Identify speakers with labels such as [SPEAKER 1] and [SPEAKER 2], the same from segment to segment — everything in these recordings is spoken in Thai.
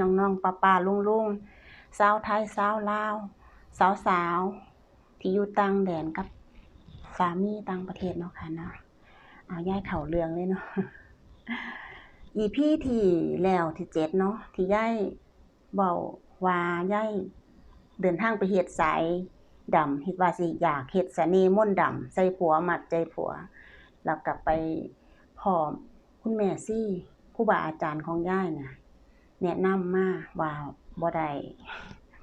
[SPEAKER 1] น้องๆป้าๆลุงๆสาวไทยสาวลาวสาวๆที่อยู่ต่างแดนกับสามีต่างประเทศเนาะค่ะเนาะเอาย้ายเข้าเรืองเลยเนาะ EP ที่แล้วที่เจ็ดเนาะที่ย้ายเว้าว่าย้ายเดินทางไปเฮ็ดสายดำเฮ็ดว่าสิอยากเฮ็ดเสน่ห์มนดำใส่ผัวมัดใจผัวแล้วก็ไปพ้อคุณแม่ซี่ครูบาอาจารย์ของย้ายน่ะ แนะนำมาว่าบ่ได้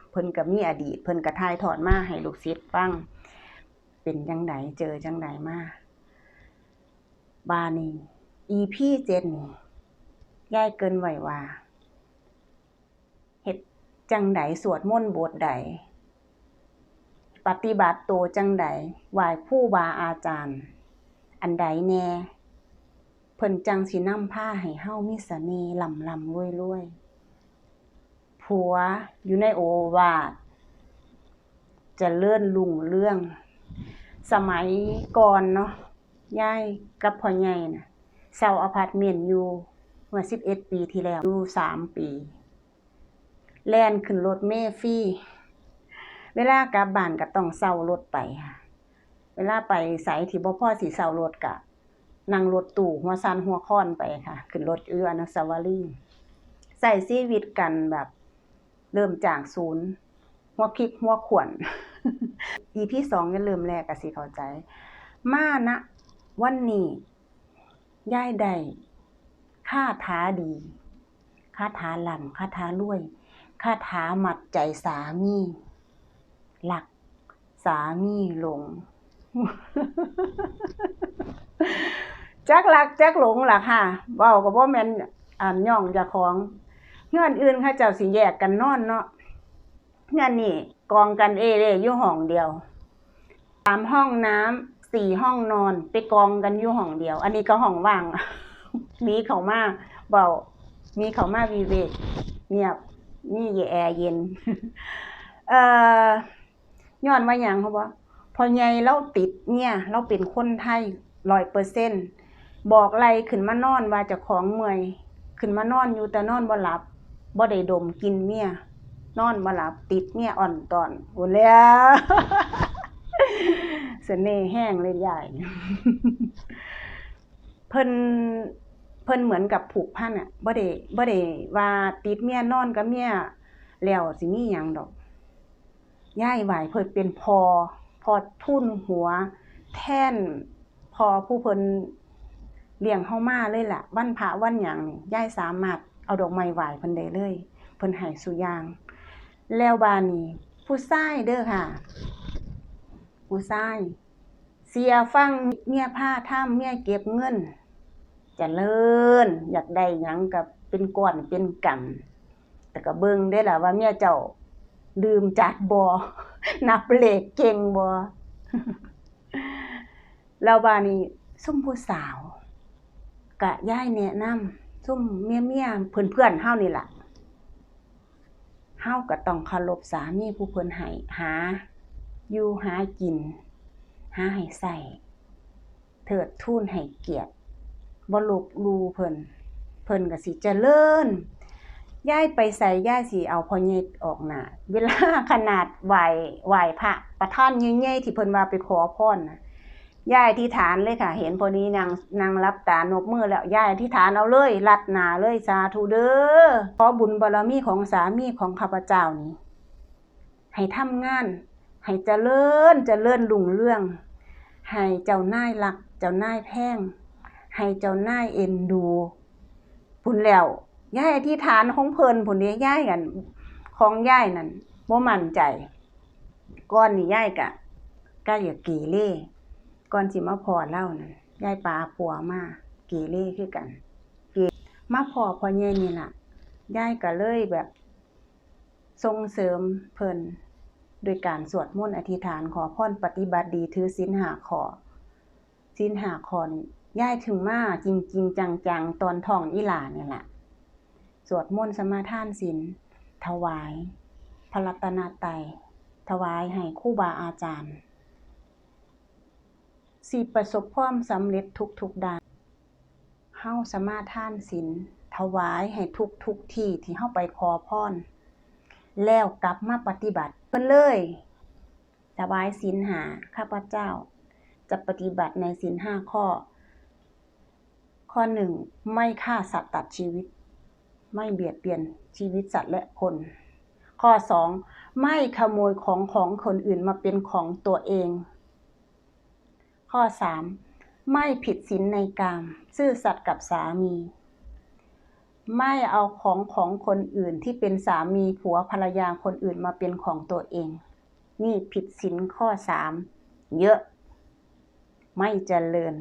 [SPEAKER 1] เพิ่นก็มีอดีต เพิ่นก็ถ่ายทอดมาให้ลูกศิษย์ฟังเป็นจังไดเจอจังไดมาบานี้ EP 7นี่ยายเกินไหวว่าเฮ็ดจังไดสวดมนต์บทใดปฏิบัติตัวจังใดไหว้ครูบาอาจารย์ อันใดแน่เพิ่นจังสินำพาให้เฮามีเน่ห์ล่ำๆรวย ผัวอยู่ในโอวาทจะเลื่อนรุ่งเรื่อง สมัยก่อนเนาะย่ายกับพ่อใหญ่น่ะเช่าอพาร์ตเมนต์อยู่เมื่อ11ปีที่แล้วอยู่3ปี แล่นขึ้นรถเมฟรีเวลากลับบ้านก็ต้องเช่ารถไปค่ะเวลาไปไสที่บ่พอสิเช่ารถก็นั่งรถตู้หัวซันหัวค้อนไปค่ะ ขึ้นรถอยู่อนุสาวรีย์ใช้ชีวิตกันแบบ เริ่มจากศูนย์หัวพริกหัวขวน EP 2อย่าเริ่มแรกก็สิเข้าใจ มาณวันนี้ยายได้คาถาดีค่าถาล่ำค่าถารวยค่าถามัดใจสามีหลักสามีหลง จักหลักจักหลงล่ะค่ะเว้าก็บ่แมนอ่านย่องจ้าของ เฮือนอื่นเขาเจ้าสิแยกกันนอนเนาะเฮือนนี่กองกันเอเร่อยู่ห้องเดียวสามห้องน้ำสี่ห้องนอน ไปกองกันอยู่ห้องเดียว อันนี้ก็ห้องว่าง มีเขามาเว้ามีเขามาวิเวกเงียบนี่แอร์เย็น เอ่อย้อนว่าหยังเขาบ่พอใหญ่เราติดเนี่ย เราเป็นคนไทย100%บอกไล่ขึ้นมานอนว่าจ้าของเมื่อยขึ้นมานอนอยู่แต่นอนบ่หลับ บ่ได้ดมกินเมียนอนบ่หลับติดเมียอ่อนตอนโอ้แล้วเสน่ห์แห้งเลยยายเพิ่นเพิ่นเหมือนกับผูกพันอะบ่ได้บ่ได้ว่าติดเมียนอนกับเมียแล้วสิมีหยังดอกย่ายไหวเพิ่นเป็นพอ พอทุ่นหัว แท่น พอผู้เพิ่นเลี้ยงเฮามาเลยล่ะ วันพระวันหยังนี่ยายสามารถ เอาดอกไม้ไหวเพิ่นได้เลยเพิ่นให้ซุยาง แล้วบานี้ ผู้ชายเด้อค่ะ ผู้ชาย เสียฟังเมียพาทำเมียเก็บเงินเจริญอยากได้หยังก็เป็นก้อนเป็นกำแต่ก็เบิ่งได้ล่ะว่าเมียเจ้าดื่มจัดบ่นับเลขเก่งบ่แล้วบานี้ซุมผู้สาวก็ยายแนะนำ ซุ่มเมียๆเพื่อนๆเฮานี่แหละเฮาก็ต้องเคารพสามีผู้เพิ่นให้หา อยู่หากิน หาให้ใส่เทิดทูนให้เกียรติบ่ลบลูเพิ่นเพิ่นก็สิเจริญยายไปใส่ยายสิเอาพ่อใหญ่ออกหน้าเวลาขนาดไหวไหวพระประธานใหญ่ๆที่เพิ่นว่าไปขอพรน่ะ ยายอธิษฐานเลยค่ะ เห็นพอนี้นางนางรับตานกมือแล้วยายอธิษฐานเอาเลยรัดหนาเลยสาธุเด้อขอบุญบารมีของสามีของข้าพเจ้านี้ ให้ทำงาน ให้เจริญเจริญรุ่งเรื่อง ให้เจ้านายรัก เจ้านายแพ่ง ให้เจ้านายเอ็นดูพุ่นแล้วยายอธิษฐานของเพลินพุ่นเด้ยายกัน ของยายนั่นบ่มั่นใจก่อนนี่ยายก็ก็อยากเกเร ก่อนสิมาพอเล่านั่นยายปาปัวมาเกเรคือกันเกมาพอพ่อใหญ่นี่ล่ะยายก็เลยแบบส่งเสริมเพิ่นโดยการสวดมนต์อธิษฐานขอพรปฏิบัติดีถือศีลหาขอศีลหาขอนี่ยายถึงมาจริงๆจังๆ ตอนท้องอีหลาเนี่ยล่ะสวดมนต์สมาทานศีลถวาย พระรัตนตรัยถวายให้ครูบาอาจารย์ สิประสบความสำเร็จทุกๆด้านเฮาสมาทานศีลถวายให้ทุกทุกที่ที่เฮาไปขอพรแล้วกลับมาปฏิบัติเพิ่นเลยถวายศีลหาข้าพเจ้า จะปฏิบัติในศีลห้าข้อ ข้อหนึ่งไม่ฆ่าสัตว์ตัดชีวิต ไม่เบียดเบียนชีวิตสัตว์และคน ข้อสองไม่ขโมยของของคนอื่นมาเป็นของตัวเอง ข้อสามไม่ผิดศีลในกามซื่อสัตย์กับสามี ไม่เอาของของคนอื่นที่เป็นสามีผัวภรรยาคนอื่นมาเป็นของตัวเอง นี่ผิดศีลข้อสามเยอะ ไม่เจริญ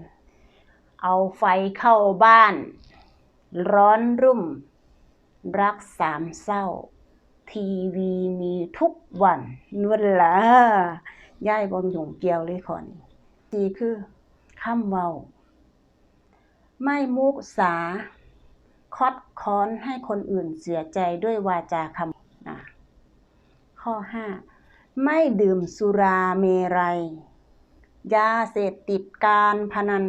[SPEAKER 1] เอาไฟเข้าบ้าน ร้อนรุ่ม รักสามเศร้า ทีวีมีทุกวันนวลละย่ายบองหยงเกียวเลยขอนีคือคำเว้าไม่มุสาคอดค้อนให้คนอื่นเสียใจด้วยวาจาคำนะข้อ5ไม่ดื่มสุราเมรัย ยาเสพติดการพนัน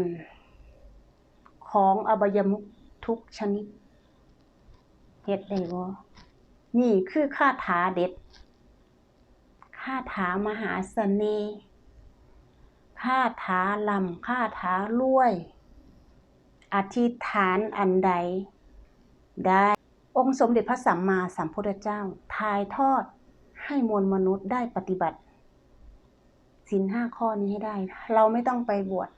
[SPEAKER 1] ของอบายมุขทุกชนิดเฮ็ดได้บ่นี่คือคาถาเด็ดคาถามหาเสน่ห์ คาถาลำคาถารวย อธิษฐานอันใด ได้ องค์สมเด็จพระสัมมาสัมพุทธเจ้าถ่ายทอดให้มวลมนุษย์ได้ปฏิบัติศีลห้าข้อนี้ให้ได้ เราไม่ต้องไปบวช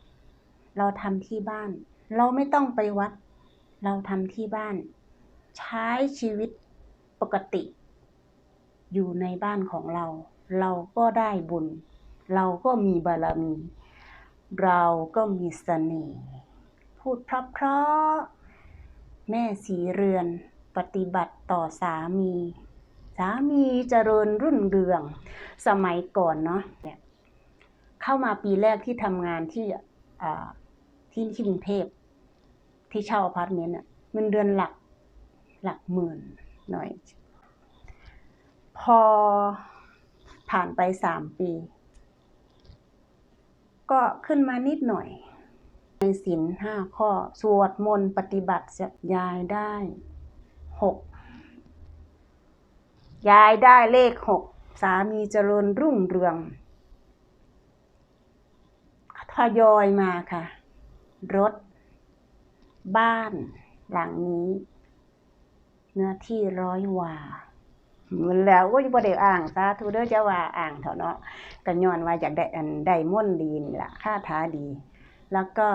[SPEAKER 1] เราทำที่บ้าน เราไม่ต้องไปวัด เราทำที่บ้าน ใช้ชีวิตปกติ อยู่ในบ้านของเรา เราก็ได้บุญ เราก็มีบารมี เราก็มีเสน่ห์พูดเพราะๆแม่สีเรือนปฏิบัติต่อสามี สามีเจริญรุ่นเรือง สมัยก่อนเนาะเนี่ยเข้ามาปีแรกที่ทำงานที่ที่กรุงเทพที่เช่าอพาร์ตเมนต์อะเงินเดือนหลักหลักหมื่นหน่อย พอผ่านไปสามปี ก็ขึ้นมานิดหน่อยในศีลห้าข้อ สวดมนต์ปฏิบัติจะยายได้หกยายได้เลขหกสามีเจริญรุ่งเรืองทยอยมาค่ะ รถ บ้านหลังนี้ เนื้อที่ร้อยวา มันแล้วก็บ่ได้อ่างสาธุเด้อจะว่าอ่างเถอะเนาะก็ย้อนว่าอยากได้อันได้ม่วนดีนี่ล่ะค่าท้าดี แล้วก็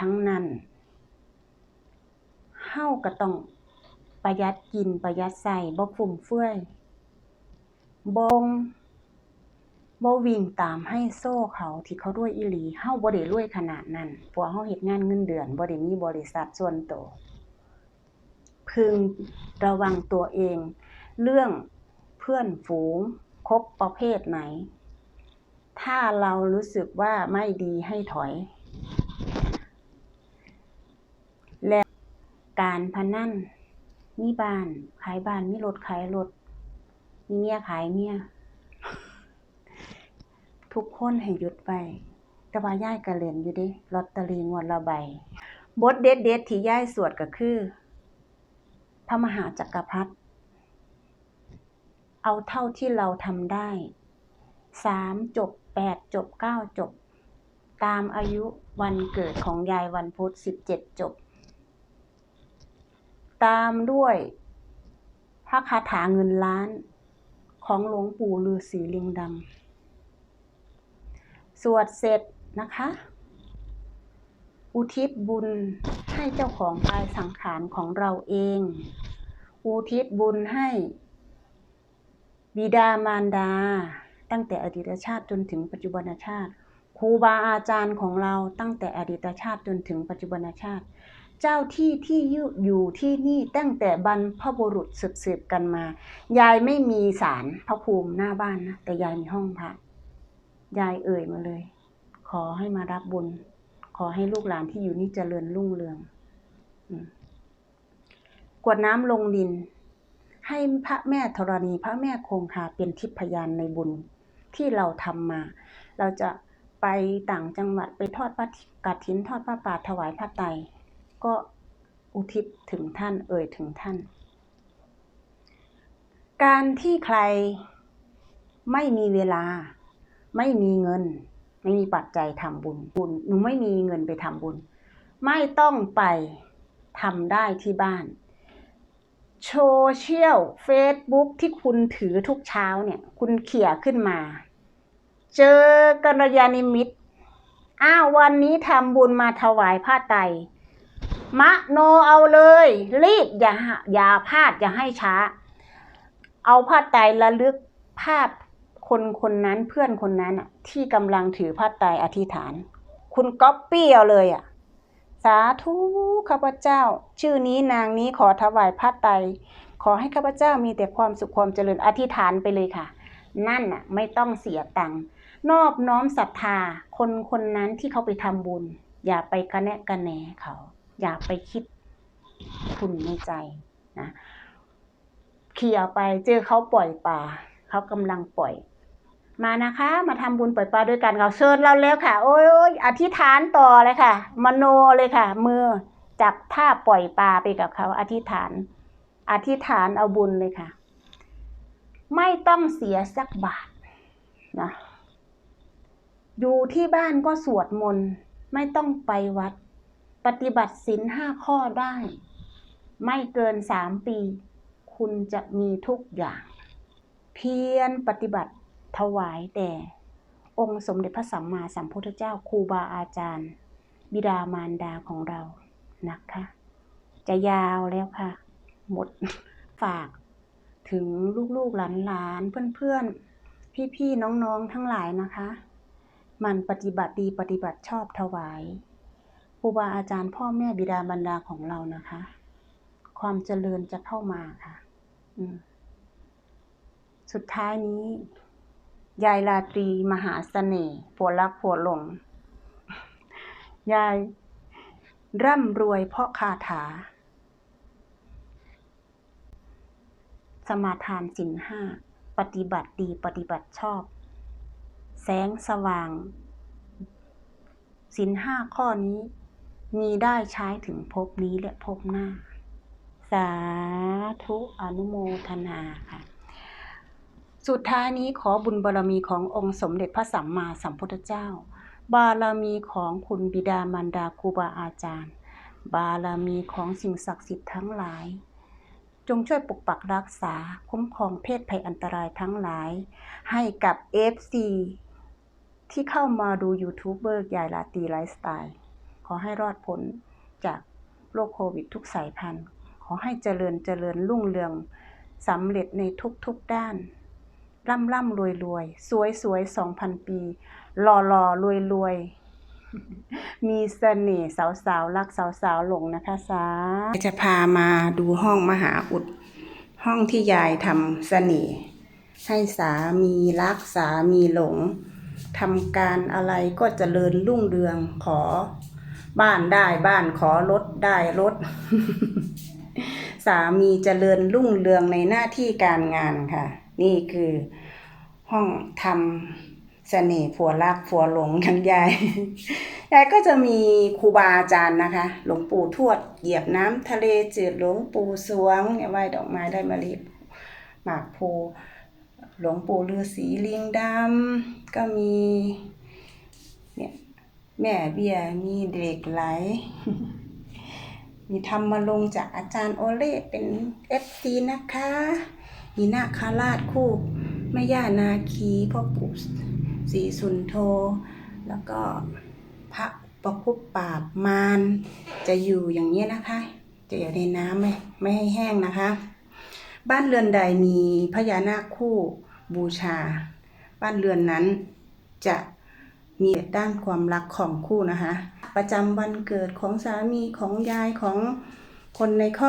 [SPEAKER 1] ทั้งนั้นเฮาก็ต้องประหยัดกินประหยัดใส่บ่ฟุ่มเฟือยบ่งบ่วิ่งตามให้โซ่เขาที่เขารวยอีหลีเฮาบ่ได้รวยขนาดนั้นเพราะว่าเฮาเฮ็ดงานเงินเดือนบ่ได้มีบริษัทส่วนตัวพึงระวังตัวเอง เรื่องเพื่อนฝูงคบประเภทไหน ถ้าเรารู้สึกว่าไม่ดีให้ถอย และการพนันมีบ้านขายบ้านมีรถขายรถมีเมียขายเมียทุกคนให้หยุดไว้แต่ว่ายายก็เล่นอยู่ดะลอตเตอรี่งวดละใบบทเด็ดๆที่ย่ายสวดก็คือ พระมหาจักรพรรดิ เอาเท่าที่เราทำได้สามจบแปดจบเก้าจบ ตามอายุวันเกิดของยายวันพุธสิบเจ็ดจบ ตามด้วยพระคาถาเงินล้านของหลวงปู่ฤาษีลิงดำสวดเสร็จนะคะ อุทิศบุญให้เจ้าของกายสังขารของเราเอง อุทิศบุญให้ บิดามารดา ตั้งแต่อดีตชาติจนถึงปัจจุบันชาติครูบาอาจารย์ของเราตั้งแต่อดีตชาติจนถึงปัจจุบันชาติ เจ้าที่ที่อยู่ที่นี่ตั้งแต่บรรพบุรุษสืบๆกันมา ยายไม่มีศาลพระภูมิหน้าบ้านนะแต่ยายมีห้องพระยายเอ่ยมาเลย ขอให้มารับบุญ ขอให้ลูกหลานที่อยู่นี่เจริญรุ่งเรืองกวดน้ำลงดิน ให้พระแม่ธรณีพระแม่คงคาเป็นทิพยานในบุญที่เราทำมา เราจะไปต่างจังหวัดไปทอดพระกฐินทอดพระป่าถวายพระไตรก็อุทิศถึงท่านเอ่ยถึงท่าน การที่ใครไม่มีเวลา ไม่มีเงิน ไม่มีปัจจัยทำบุญบุญหนูไม่มีเงินไปทำบุญ ไม่ต้องไปทำได้ที่บ้าน โซเชียลเฟซบุ๊กที่คุณถือทุกเช้าเนี่ย คุณเขี่ยขึ้นมา เจอกัลยาณมิตรอ้าววันนี้ทำบุญมาถวายผ้าไตรมะโนเอาเลย รีบอย่าอย่าพลาดอย่าให้ช้า เอาผ้าไตรระลึกภาพคนคนนั้นเพื่อนคนนั้นอะที่กำลังถือผ้าไตรอธิษฐาน คุณก๊อปปี้เอาเลยอะ สาธุข้าพเจ้า ชื่อนี้นางนี้ขอถวายผ้าไตรขอให้ข้าพเจ้ามีแต่ความสุขความเจริญอธิษฐานไปเลยค่ะ นั่นน่ะไม่ต้องเสียตังค์นอบน้อมศรัทธา คนคนนั้นที่เขาไปทำบุญ อย่าไปกระแนะกระแหนเขา อย่าไปคิดคุณในใจนะเขี่ยไปเจอเขาปล่อยปลาเขากำลังปล่อย มานะคะ มาทำบุญปล่อยปลาด้วยกันเราเชิญเราแล้วค่ะโอ้ยโอ้ยอธิษฐานต่อเลยค่ะ มโนเลยค่ะ มือจับท่าปล่อยปลาไปกับเขาอธิษฐาน อธิษฐานเอาบุญเลยค่ะ ไม่ต้องเสียสักบาทนะอยู่ที่บ้านก็สวดมนต์ไม่ต้องไปวัด ปฏิบัติศีลห้าข้อได้ ไม่เกินสามปี คุณจะมีทุกอย่าง เพียรปฏิบัติ ถวายแด่องค์สมเด็จพระสัมมาสัมพุทธเจ้าครูบาอาจารย์ บิดามารดาของเรานะคะ จะยาวแล้วค่ะ หมดฝากถึงลูกๆหลานๆเพื่อนๆ พี่ๆ น้องๆ ทั้งหลายนะคะ มันปฏิบัติดีปฏิบัติชอบถวายครูบาอาจารย์พ่อแม่บิดามารดาของเรานะคะ ความเจริญจะเข้ามาค่ะ สุดท้ายนี้ ยายราตรีมหาเสน่ห์ผัวรักผัวหลง ยาย ร่ำรวยเพราะคาถา สมาทานสินห้า ปฏิบัติดีปฏิบัติชอบ แสงสว่าง สินห้าข้อนี้ มีได้ใช้ถึงภพนี้และภพหน้า สาธุอนุโมทนาค่ะ สุดท้ายนี้ขอบุญบารมีขององค์สมเด็จพระสัมมาสัมพุทธเจ้า บารมีของคุณบิดามารดาครูบาอาจารย์ บารมีของสิ่งศักดิ์สิทธิ์ทั้งหลาย จงช่วยปกปักรักษาคุ้มครองเพศภัยอันตรายทั้งหลาย ให้กับ FC ที่เข้ามาดูยูทูบเบอร์ยายลาตีไลฟ์สไตล์ ขอให้รอดพ้นจากโรคโควิดทุกสายพันธุ์ ขอให้เจริญเจริญรุ่งเรืองสำเร็จในทุกๆด้าน ร่ำร่ำรวยรวยสวยสวยสองพันปีหล่อหล่อรวยรวยมีเสน่ห์สาวสาวๆรักสาวสาวๆหลงนะคะสาจะพามาดูห้องมหาอุด ห้องที่ยายทำเสน่ห์ให้สามีรักสามีหลงทำการอะไรก็จเจริญรุ่งเรืองขอ บ้านได้บ้านขอรถได้รถ สามีจเจริญรุ่งเรืองในหน้าที่การงานค่ะ นี่คือห้องทำเสน่ห์ผัวรักผัวหลงของยายยายก็จะมีครูบาอาจารย์นะคะ หลวงปู่ทวดเหยียบน้ำทะเลจืดหลวงปู่สวงไหว้ดอกไม้ได้มะลิหมากโพหลวงปู่ฤาษีลิงดำก็มีเนี่ยแม่เบี้ยมีเด็กไหล มีทำมาลงจากอาจารย์โอเล่เป็นเอฟซีนะคะ มีนาคาราชคู่แม่ย่านาคีพ่อปู่ศรีสุนโธแล้วก็พระประคุปปราบมารจะอยู่อย่างนี้นะคะ จะอยู่ในน้ำไม่ไม่ให้แห้งนะคะ บ้านเรือนใดมีพญานาคคู่บูชา บ้านเรือนนั้นจะมีด้านความรักของคู่นะคะ ประจำวันเกิดของสามีของยายของคนในครอบ